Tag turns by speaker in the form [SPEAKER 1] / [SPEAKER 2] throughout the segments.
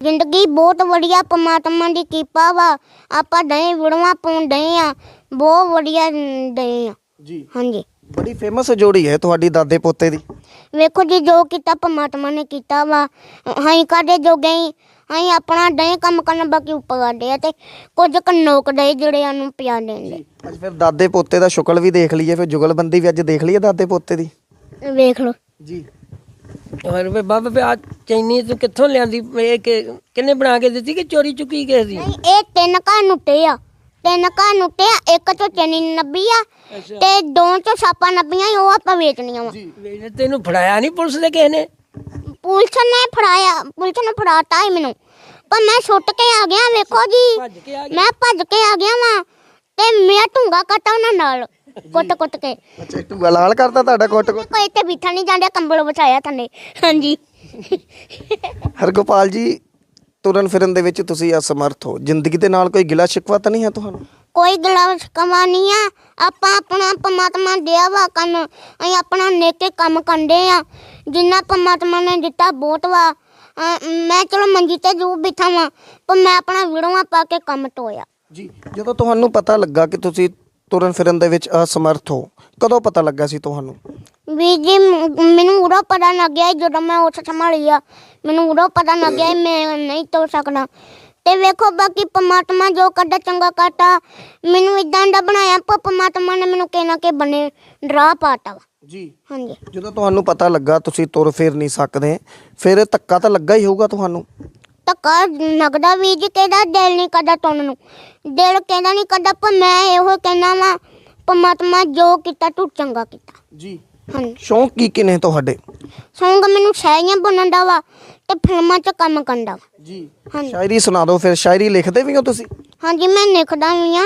[SPEAKER 1] ਜ਼ਿੰਦਗੀ ਬਹੁਤ ਵਧੀਆ ਪਰਮਾਤਮਾ ਦੀ ਕਿਰਪਾ ਵਾ। ਆਪਾਂ ਦਹੀਂ ਵਿੜਵਾ ਪਾਉਣ ਆ ਬਹੁਤ ਵਧੀਆ ਡਏ ਆ।
[SPEAKER 2] ਜੀ।
[SPEAKER 1] ਹਾਂਜੀ।
[SPEAKER 2] ਬੜੀ ਫੇਮਸ ਜੋੜੀ ਹੈ ਤੁਹਾਡੀ ਦਾਦੇ ਪੋਤੇ ਦੀ।
[SPEAKER 1] ਵੇਖੋ ਜੀ ਜੋ ਕੀਤਾ ਪਰਮਾਤਮਾ ਨੇ ਕੀਤਾ ਵਾ। ਅਸੀਂ ਕਾਦੇ ਜੋਗੇ ਹੀ ਅਸੀਂ ਆਪਣਾ ਦਹੀਂ ਕੰਮ ਕਰਨ ਬਾਕੀ ਉੱਪਰ ਕਰਦੇ ਆ ਤੇ ਕੁਝ ਕਨੋਕ ਦੇ ਜਿਹੜੇ ਸਾਨੂੰ ਪਿਆ ਦੇਂਦੇ
[SPEAKER 2] ਅੱਜ ਫਿਰ ਦਾਦੇ ਪੋਤੇ ਦਾ ਸ਼ੁਕਲ ਵੀ ਦੇਖ ਲਈਏ ਫਿਰ ਜੁਗਲਬੰਦੀ ਵੀ ਅੱਜ ਦੇਖ ਲਈਏ ਦਾਦੇ ਪੋਤੇ ਦੀ।
[SPEAKER 1] ਵੇਖ ਲਓ।
[SPEAKER 2] ਜੀ।
[SPEAKER 3] ਹੋਰ ਵੀ ਬਾਬਾ ਵੀ ਆ ਚੈਨੀ ਤੂੰ ਕਿੱਥੋਂ ਲਿਆਂਦੀ? ਇਹ ਕਿ ਕਿੰਨੇ ਬਣਾ ਕੇ ਦਿੱਤੀ ਕਿ ਚੋਰੀ ਚੁੱਕੀ ਗਏ ਸੀ?
[SPEAKER 1] ਨਹੀਂ ਇਹ ਤਿੰਨ ਘਰ ਨੁੱਟੇ ਆ। ਤਿੰਨ ਘਰ ਨੁੱਟੇ ਆ ਇੱਕ ਚੋਂ ਚਨੀ ਨੱਬੀ ਆ ਤੇ ਦੋ ਚੋਂ ਛਾਪਾ ਨੱਬੀਆਂ ਸੀ, ਉਹ ਆਪਾਂ ਵੇਚਣੀਆਂ ਵਾ।
[SPEAKER 3] ਵੀ ਤੈਨੂੰ ਫੜਾਇਆ ਨਹੀਂ ਪੁਲਿਸ ਦੇ ਕਿਸੇ ਨੇ?
[SPEAKER 1] ਪੁਲਿਸ ਨੇ ਫੜਾਇਆ ਪੁਲਿਸ ਨੇ ਫੜਾਤਾ ਹੀ ਮੈਨੂੰ। ਪਰ ਮੈਂ ਛੁੱਟ ਕੇ ਆ ਗਿਆ ਵੇਖੋ ਜੀ।
[SPEAKER 3] ਕੇ ਆ
[SPEAKER 1] ਮੈਂ ਭੱਜ ਕੇ ਆ ਗਿਆ ਵਾਂ ਤੇ ਮੈਂ ਢੁੰਗਾ ਕੱਟਾ ਉਹਨਾਂ ਨਾਲ। ਕੁੱਟ ਕੁੱਟ ਕੇ।
[SPEAKER 2] ਅੱਛਾ ਟੂਆ ਲਾਲ ਕਰਤਾ ਤੁਹਾਡਾ ਕੋਟ ਕੋਟ।
[SPEAKER 1] ਕੋਈ ਇੱਥੇ ਬਿਠਾ ਨਹੀਂ ਜਾਂਦੇ ਕੰਬਲ ਵਿਛਾਇਆ ਥੱਲੇ। ਹਾਂਜੀ।
[SPEAKER 2] ਹਰਗੋਪਾਲ ਜੀ ਤੁਰਨ ਫਿਰਨ ਦੇ ਵਿੱਚ ਤੁਸੀਂ ਅਸਮਰਥ ਹੋ। ਜ਼ਿੰਦਗੀ ਦੇ ਨਾਲ ਕੋਈ ਗਿਲਾ ਸ਼ਿਕਵਾ ਤਾਂ ਨਹੀਂ ਹੈ ਤੁਹਾਨੂੰ?
[SPEAKER 1] ਕੋਈ ਗਲਾਵ ਕਮਾ ਨਹੀਂ ਆ। ਆਪਾਂ ਆਪਣਾ ਪਰਮਾਤਮਾ ਦਿਆ ਵਾ ਕੰਨ। ਅਸੀਂ ਆਪਣਾ ਨੇਕੇ ਕੰਮ ਕੰਡੇ ਆ। ਜਿੰਨਾ ਪਰਮਾਤਮਾ ਨੇ ਦਿੱਤਾ ਬਹੁਤ ਵਾ। ਅਹ ਮੈਂ ਚਲੋ ਮੰਜੀ ਤੇ ਜੂ ਬਿਠਾ ਵਾਂ ਪਰ ਮੈਂ ਆਪਣਾ ਵਿੜਵਾ ਪਾ ਕੇ ਕੰਮ ਟੋਇਆ।
[SPEAKER 2] ਜੀ ਜਦੋਂ ਤੁਹਾਨੂੰ ਪਤਾ ਲੱਗਾ ਕਿ ਤੁਸੀਂ ਤੁਰਨ ਫਿਰਨ ਦੇ ਵਿੱਚ ਅਸਮਰਥ ਹੋ। ਕਦੋਂ ਪਤਾ ਲੱਗਾ ਸੀ ਤੁਹਾਨੂੰ?
[SPEAKER 1] ਵੀ ਜੀ ਮ- ਮੈਨੂੰ ਉਦੋਂ ਪਤਾ ਲੱਗ ਗਿਆ ਸੀ ਜਦੋਂ ਮੈਂ ਉੱਠ ਸੰਭਾਲੀ ਆ। ਮੈਨੂੰ ਉਦੋਂ ਪਤਾ ਲੱਗ ਗਿਆ ਸੀ ਮੈਂ ਨਹੀਂ ਤੁਰ ਸਕਦਾ। ਤੇ ਵੇਖੋ ਬਾਕੀ ਪਰਮਾਤਮਾ ਜੋ ਕੱਢਾ ਚੰਗਾ ਕਾਟਾ ਮੈਨੂੰ ਇਦਾਂ ਦਾ ਬਣਾਇਆ ਪਰ ਪਰਮਾਤਮਾ ਨੇ ਮੈਨੂੰ ਕਹਿਣਾ ਕਿ ਬਣੇ ਡਰਾ ਪਾਤਾ। ਵਾ
[SPEAKER 2] ਜੀ।
[SPEAKER 1] ਹਾਂਜੀ।
[SPEAKER 2] ਜਦੋਂ ਤੁਹਾਨੂੰ ਪਤਾ ਲੱਗਾ ਤੁਸੀਂ ਤੁਰ ਫਿਰ ਨਹੀਂ ਸਕਦੇ ਫਿਰ ਧੱਕਾ ਤਾਂ ਲੱਗਾ ਹੀ ਹੋਊਗਾ ਤੁਹਾਨੂੰ?
[SPEAKER 1] ਧੱਕਾ ਨਗਦਾ ਵੀ ਜੀ ਕਿਹਦਾ ਦਿਲ ਨਹੀਂ ਕਰਦਾ ਤੁਰਨ ਨੂੰ। ਦਿਲ ਕਹਿੰਦਾ ਨਹੀਂ ਕਰਦਾ ਪਰ ਮੈਂ ਇਹੋ ਕਹਿਣਾ ਵਾ ਪਰਮਾਤਮਾ ਜੋ ਕੀਤਾ ਤੂੰ ਚੰਗਾ ਕੀਤਾ।
[SPEAKER 2] ਜੀ।
[SPEAKER 1] ਹਾਂਜੀ।
[SPEAKER 2] ਸ਼ੌਂਕ ਕੀ ਕੀ ਨੇ ਤੁਹਾਡੇ?
[SPEAKER 1] ਸੌਂਗ ਮੈਨੂੰ ਸ਼ਾਇਰੀਆਂ ਬਣਨ ਦਾ ਵਾ ਤੇ ਫਿਲਮਾਂ 'ਚ ਕੰਮ ਕਰਦਾ ਵਾ।
[SPEAKER 2] ਜੀ।
[SPEAKER 1] ਹਾਂਜੀ।
[SPEAKER 2] ਸ਼ਾਇਰੀ ਸੁਣਾ ਦਿਓ ਫਿਰ ਸ਼ਾਇਰੀ ਲਿਖਦੇ ਵੀ ਹੋ ਤੁਸੀਂ?
[SPEAKER 1] ਹਾਂਜੀ ਮੈਂ ਲਿਖਦਾ ਵੀ ਆ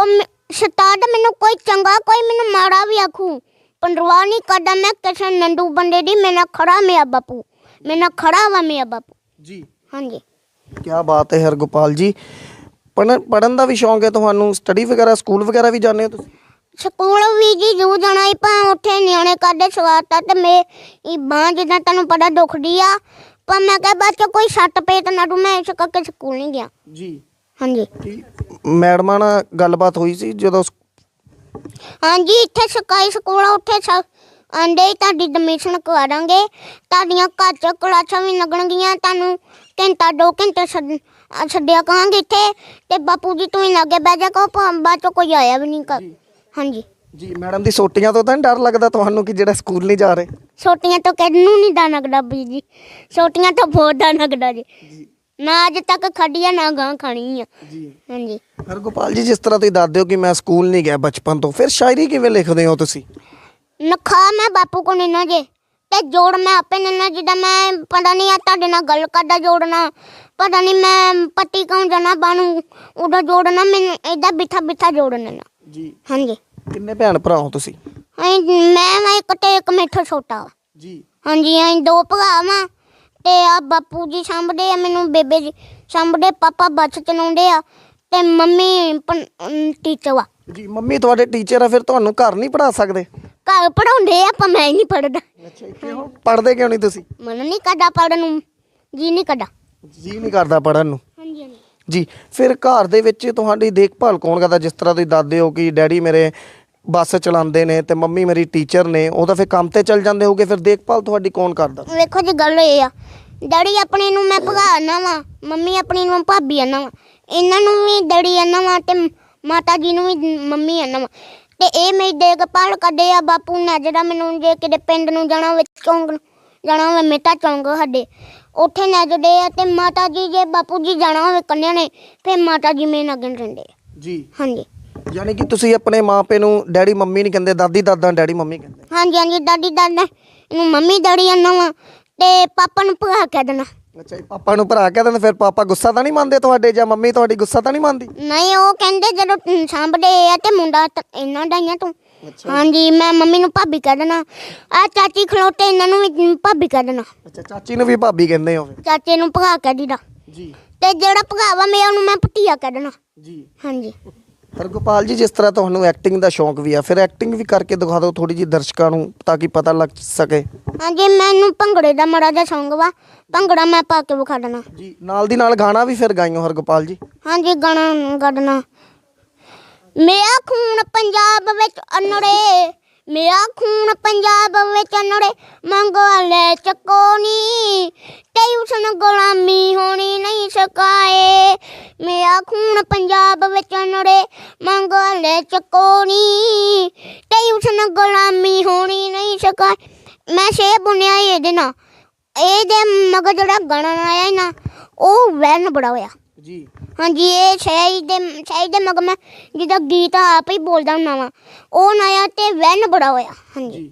[SPEAKER 1] ਉਹ ਮ- ਸਤਾਦ ਮੈਨੂੰ ਕੋਈ ਚੰਗਾ ਕੋਈ ਮੈਨੂੰ ਮਾੜਾ ਵੀ ਆਖੂ। ਪੰਡਰਵਾ ਨਹੀਂ ਕਰਦਾ ਮੈਂ ਕਿਸੇ ਨੰਦੂ ਬੰਦੇ ਦੀ ਮੇਰਾ ਖੜਾ ਮੇਰਾ ਬਾਪੂ। ਮੇਰਾ ਖੜਾ ਵਾ ਮੇਰਾ ਬਾਪੂ।
[SPEAKER 2] ਜੀ।
[SPEAKER 1] ਹਾਂਜੀ।
[SPEAKER 2] ਕੀ ਬਾਤ ਹੈ ਹਰਗੋਪਾਲ ਜੀ। ਪੜਨ ਪੜਨ ਦਾ ਵੀ ਸ਼ੌਂਕ ਹੈ ਤੁਹਾਨੂੰ? ਸਟੱਡੀ ਵਗੈਰਾ ਸਕੂਲ ਵਗੈਰਾ ਵੀ ਜਾਂਦੇ ਹੋ ਤੁਸੀਂ?
[SPEAKER 1] ਸਕੂਲ ਵੀ ਜੀ ਜੂ ਜਾਣਾ ਹੀ। ਪਾ ਉੱਥੇ ਨਿਆਣੇ ਕਰਦੇ ਸਵਾਰਤਾ ਤੇ ਮੇ ਇਹ ਬਾਂਹ ਜਿੱਦਾਂ ਤੁਹਾਨੂੰ ਪਤਾ ਦੁਖਦੀ ਆ। ਪਰ ਮੈਂ ਕਿਹਾ ਬੱਚਾ ਕੋਈ ਸੱਟ ਪੇਟ ਨਾ ਤੂੰ ਮੈਂ ਇਸ ਕਰਕੇ ਸਕੂਲ ਨਹੀਂ ਗਿਆ।
[SPEAKER 2] ਜੀ।
[SPEAKER 1] ਹਾਂਜੀ।
[SPEAKER 2] ਮੈਡਮਾਂ ਨਾਲ ਗੱਲਬਾਤ ਹੋਈ ਸੀ ਜਦੋਂ ਸ-
[SPEAKER 1] ਹਾਂਜੀ ਇੱਥੇ ਸਰਕਾਰੀ ਸਕੂਲ ਆ ਉੱਥੇ ਸ ਆਂਦੇ ਹੀ ਤੁਹਾਡੀ ਐਡਮਿਸ਼ਨ ਕਰਾ ਦਾਂਗੇ ਤੁਹਾਡੀਆਂ ਘਰ ਚ ਕਲਾਸਾਂ ਵੀ ਲੱਗਣਗੀਆਂ ਤੁਹਾਨੂੰ ਘੰਟਾ ਦੋ ਘੰਟੇ ਛੱਡ- ਅ, ਛੱਡਿਆ ਕਹਾਂਗੇ ਇੱਥੇ। ਤੇ ਬਾਪੂ ਜੀ ਤੂੰ ਹੀ ਲਾਗੇ ਬਹਿ ਜਾ ਕੋ ਬਾਅਦ ਚੋਂ ਕੋਈ ਆਇਆ ਵੀ ਨਹੀਂ ਕਰ ਹਾਂਜੀ।
[SPEAKER 2] ਜੀ ਮੈਡਮ ਦੀ ਸੋਟੀਆਂ ਤੋਂ ਤਾਂ ਡਰ ਲੱਗਦਾ ਤੁਹਾਨੂੰ ਕਿ ਜਿਹੜਾ ਸਕੂਲ ਨਹੀਂ ਜਾ ਰਹੇ?
[SPEAKER 1] ਛੋਟੀਆਂ ਤੋਂ ਕਿਹਨੂੰ ਨਹੀਂ ਦਾ ਨਗਦਾ ਵੀ ਜੀ? ਛੋਟੀਆਂ ਤੋਂ ਬਹੁਤ ਦਾ ਨਗਦਾ ਜੀ। ਨਾ ਅੱਜ ਤੱਕ ਖੜੀਆਂ ਨਾ ਗਾਂ ਖਾਣੀ ਆ।
[SPEAKER 2] ਜੀ।
[SPEAKER 1] ਹਾਂਜੀ।
[SPEAKER 2] ਹਰਗੋਪਾਲ ਜੀ ਜਿਸ ਤਰ੍ਹਾਂ ਤੁਸੀਂ ਦੱਸਦੇ ਹੋ ਕਿ ਮੈਂ ਸਕੂਲ ਨਹੀਂ ਗਿਆ ਬਚਪਨ ਤੋਂ ਫਿਰ ਸ਼ਾਇਰੀ ਕਿਵੇਂ ਲਿਖਦੇ ਹੋ ਤੁਸੀਂ?
[SPEAKER 1] ਨਖਾ ਮੈਂ ਬਾਪੂ ਕੋ ਨਿਨਾ ਜੇ ਤੇ ਜੋੜ ਮੈਂ ਆਪੇ ਨਿਨਾ ਜਿੱਦਾਂ ਮੈਂ ਪਤਾ ਨਹੀਂ ਆ ਤੁਹਾਡੇ ਨਾਲ ਗੱਲ ਕਰਦਾ ਜੋੜਨਾ ਪਤਾ ਨਹੀਂ ਮੈਂ ਪੱਟੀ ਕੌਣ ਜਾਣਾ ਬਾਣੂ ਉਹਦਾ ਜੋੜਨਾ ਮੈਨੂੰ ਏਦਾਂ ਬਿਠਾ ਬਿਠਾ ਜੋੜਨਾ
[SPEAKER 2] ਜੀ।
[SPEAKER 1] ਹਾਂਜੀ।
[SPEAKER 2] ਕਿੰਨੇ ਭੈਣ ਭਰਾ ਹੋ ਤੁਸੀਂ?
[SPEAKER 1] ਅਸੀਂ ਮੈਂ ਮੈਂ ਇੱਕ ਤੇ ਇੱਕ ਮੇਠਾ ਛੋਟਾ ਵਾ।
[SPEAKER 2] ਜੀ।
[SPEAKER 1] ਹਾਂਜੀ ਅਸੀਂ ਦੋ ਭਰਾ ਵਾਂ ਤੇ ਆ ਬਾਪੂ ਜੀ ਸਾਂਭਦੇ ਆ ਮੈਨੂੰ ਬੇਬੇ ਜੀ ਸਾਂਭਦੇ ਪਾਪਾ ਬੱਸ ਚਲਾਉਂਦੇ ਆ ਤੇ ਮੰਮੀ ਟੀਚਰ ਵਾ।
[SPEAKER 2] ਜੀ ਮੰਮੀ ਤੁਹਾਡੇ ਟੀਚਰ ਆ ਫਿਰ ਤੁਹਾਨੂੰ ਘਰ ਨਹੀਂ ਪੜ੍ਹਾ ਸਕਦੇ?
[SPEAKER 1] ਘਰ ਪੜਾਉਂਦੇ ਆ ਪਰ ਮੈਂ ਨਹੀਂ ਪੜਦਾ
[SPEAKER 2] ਅੱਛਾ ਕਿਉਂ? ਨਹੀਂ ਤੁਸੀਂ?
[SPEAKER 1] ਮਨ ਨਹੀਂ ਕਰਦਾ ਪੜਨ ਨੂੰ ਜੀ ਨਹੀਂ ਕਰਦਾ।
[SPEAKER 2] ਜੀ ਨਹੀਂ ਕਰਦਾ ਪੜ੍ਹਨ ਨੂੰ?
[SPEAKER 1] ਹਾਂਜੀ ਹਾਂਜੀ।
[SPEAKER 2] ਜੀ ਫਿਰ ਘਰ ਦੇ ਵਿੱਚ ਤੁਹਾਡੀ ਦੇਖਭਾਲ ਕੌਣ ਕਰਦਾ? ਜਿਸ ਤਰ੍ਹਾਂ ਤੁਸੀਂ ਦੱਸਦੇ ਹੋ ਕਿ ਡੈਡੀ ਮੇਰੇ ਬੱਸ ਚਲਾਉਂਦੇ ਨੇ ਤੇ ਮੰਮੀ ਮੇਰੀ ਟੀਚਰ ਨੇ ਉਹ ਤਾਂ ਫਿਰ ਕੰਮ ਤੇ ਚੱਲ ਜਾਂਦੇ ਹੋਗੇ ਫਿਰ ਦੇਖਭਾਲ ਤੁਹਾਡੀ ਕੌਣ ਕਰਦਾ?
[SPEAKER 1] ਵੇਖੋ ਜੀ ਗੱਲ ਇਹ ਆ ਡੈਡੀ ਆਪਣੇ ਨੂੰ ਮੈਂ ਭਗਾ ਨਾ ਵਾ ਮੰਮੀ ਆਪਣੀ ਨੂੰ ਭਾਬੀ ਆਨਾ ਵਾ। ਇਹਨਾਂ ਨੂੰ ਵੀ ਡੈਡੀ ਆਨਾ ਵਾ ਤੇ ਮਾਤਾ ਜੀ ਨੂੰ ਵੀ ਮੰਮੀ ਆਨਾ ਵਾ। ਤੇ ਇਹ ਮੇਰੀ ਦੇਖਭਾਲ ਕਰਦੇ ਆ ਬਾਪੂ ਨੇ ਜਿਹੜਾ ਮੈਨੂੰ ਜੇ ਕਿਤੇ ਪਿੰਡ ਨੂੰ ਜਾਣਾ ਹੋਵੇ ਚੌਂਕ ਨੂੰ ਜਾਣਾ ਹੋਵੇ ਮੇਟਾ ਚੌਂਕ ਸਾਡੇ। ਉੱਥੇ ਨੱਜਦੇ ਆ ਤੇ ਮਾਤਾ ਜੀ ਜੇ ਬਾਪੂ ਜੀ ਜਾਣਾ ਹੋਵੇ ਕੰਨਿਆ ਨੇ ਫਿਰ ਮਾਤਾ ਜੀ ਮੇਰੇ ਨਾਲ ਰਹਿੰਦੇ। ਆ
[SPEAKER 2] ਜੀ।
[SPEAKER 1] ਹਾਂਜੀ।
[SPEAKER 2] ਯਾਨੀ ਕਿ ਤੁਸੀਂ ਆਪਣੇ ਮਾਪੇ ਨੂੰ ਡੈਡੀ ਮੰਮੀ ਨਹੀਂ ਕਹਿੰਦੇ ਦਾਦੀ ਦਾਦਾ ਡੈਡੀ ਮੰਮੀ ਕਹਿੰਦੇ?
[SPEAKER 1] ਹਾਂਜੀ ਹਾਂਜੀ ਦਾਦੀ ਦਾਦਾ ਇਹਨੂੰ ਮੰਮੀ ਡੈਡੀ ਆਨਾ ਵਾ ਤੇ ਪਾਪਾ ਨੂੰ ਭਗਾ ਕਹਿ ਦੇਣਾ।
[SPEAKER 2] ਅੱਛਾ ਜੀ ਪਾਪਾ ਨੂੰ ਭਰਾ ਕਹਿੰਦੇ ਨੇ ਫਿਰ ਪਾਪਾ ਗੁੱਸਾ ਤਾਂ ਨਹੀਂ ਮੰਨਦੇ ਤੁਹਾਡੇ ਜਾਂ ਮੰਮੀ ਤੁਹਾਡੀ ਗੁੱਸਾ ਤਾਂ ਨਹੀਂ ਮੰਨਦੀ?
[SPEAKER 1] ਨਹੀਂ ਉਹ ਕਹਿੰਦੇ ਜਦੋਂ ਸਾਂਭਦੇ ਆ ਤੇ ਮੁੰਡਾ ਤਾਂ ਇਹਨਾਂ ਦਾ ਹੀ ਆ ਤੂੰ। ਹਾਂਜੀ ਮੈਂ ਮੰਮੀ ਨੂੰ ਭਾਬੀ ਕਹਿ ਦੇਣਾ। ਆ ਚਾਚੀ ਖਲੋਤੇ ਇਹਨਾਂ ਨੂੰ ਵੀ ਭਾਬੀ ਕਹਿ ਦੇਣਾ।
[SPEAKER 2] ਅੱਛਾ ਚਾਚੀ ਨੂੰ ਵੀ ਭਾਬੀ ਕਹਿੰਦੇ ਹੋ ਫਿਰ?
[SPEAKER 1] ਚਾਚੇ ਨੂੰ ਭਗਾ ਕਹਿ ਦੀਦਾ
[SPEAKER 2] ਜੀ।
[SPEAKER 1] ਤੇ ਜਿਹੜਾ ਭਗਾਵਾ ਮੈਂ ਉਹਨੂੰ ਮੈਂ ਪਟੀਆ ਕਹਿ ਦੇਣਾ।
[SPEAKER 2] ਜੀ।
[SPEAKER 1] ਹਾਂਜੀ।
[SPEAKER 2] ਹਰਗੋਪਾਲ ਜੀ ਜਿਸ ਤਰ੍ਹਾਂ ਤੁਹਾਨੂੰ ਐਕਟਿੰਗ ਦਾ ਸ਼ੌਂਕ ਵੀ ਆ ਫਿਰ ਐਕਟਿੰਗ ਵੀ ਕਰਕੇ ਦਿਖਾ ਦਿਓ ਥੋੜੀ ਜੀ ਦਰਸ਼ਕਾਂ ਨੂੰ ਤਾਂ ਕਿ ਪਤਾ ਲੱਗ ਸਕੇ।
[SPEAKER 1] ਹਾਂਜੀ ਮੈਨੂੰ ਭੰਗੜੇ ਦਾ ਮੜਾ ਜਿਹਾ ਸ਼ੌਂਕ ਵਾ ਭੰਗੜਾ ਮੈਂ ਪਾ ਕੇ ਵਿਖਾ ਦੇਣਾ
[SPEAKER 2] ਜੀ ਨਾਲ ਦੀ ਨਾਲ ਗਾਣਾ ਵੀ ਫਿਰ ਗਾਇਓ ਹਰਗੋਪਾਲ ਜੀ।
[SPEAKER 1] ਹਾਂਜੀ ਗਾਣਾ ਕੱਢਣਾ ਮੇਰਾ ਖੂਨ ਪੰਜਾਬ ਵਿੱਚ ਅਨੜੇ ਮੇਰਾ ਖੂਨ ਪੰਜਾਬ ਵਿੱਚ ਅਨੜੇ ਮੰਗੋ ਚੱਕੋ ਨੀ। ਤੇ ਉਸਨ ਗੁਲਾਮੀ ਹੋਣੀ ਨਹੀਂ ਸਕਾਏ। ਮੇਰਾ ਖੂਨ ਪੰਜਾਬ ਵਿੱਚ ਅਨੜੇ ਮੰਗੋ ਲੈ ਚੱਕੋ ਨੀ। ਤੇ ਉਸਨ ਗੁਲਾਮੀ ਹੋਣੀ ਨਹੀਂ ਸਕਾਏ। ਮੈਂ ਸੇ ਬੁਣਿਆ ਇਹਦੇ ਨਾਲ। ਇਹਦੇ ਮਗਰ ਜਿਹੜਾ ਗਣਨ ਆਇਆ ਸੀ ਨਾ, ਉਹ ਵੈਨ ਬੜਾ ਹੋਇਆ।
[SPEAKER 2] ਜੀ।
[SPEAKER 1] ਹਾਂਜੀ ਇਹ ਸ਼ਾਇਦ ਦੇ ਸ਼ਾਇਦ ਦੇ ਮਗਰ ਮੈਂ ਜਿਹਦਾ ਗੀਤ ਆਪ ਹੀ ਬੋਲਦਾ ਹੁੰਦਾ ਵਾਂ ਉਹ ਨਇਆ ਤੇ ਵੈਨ ਬੜਾ ਹੋਇਆ ਹਾਂਜੀ।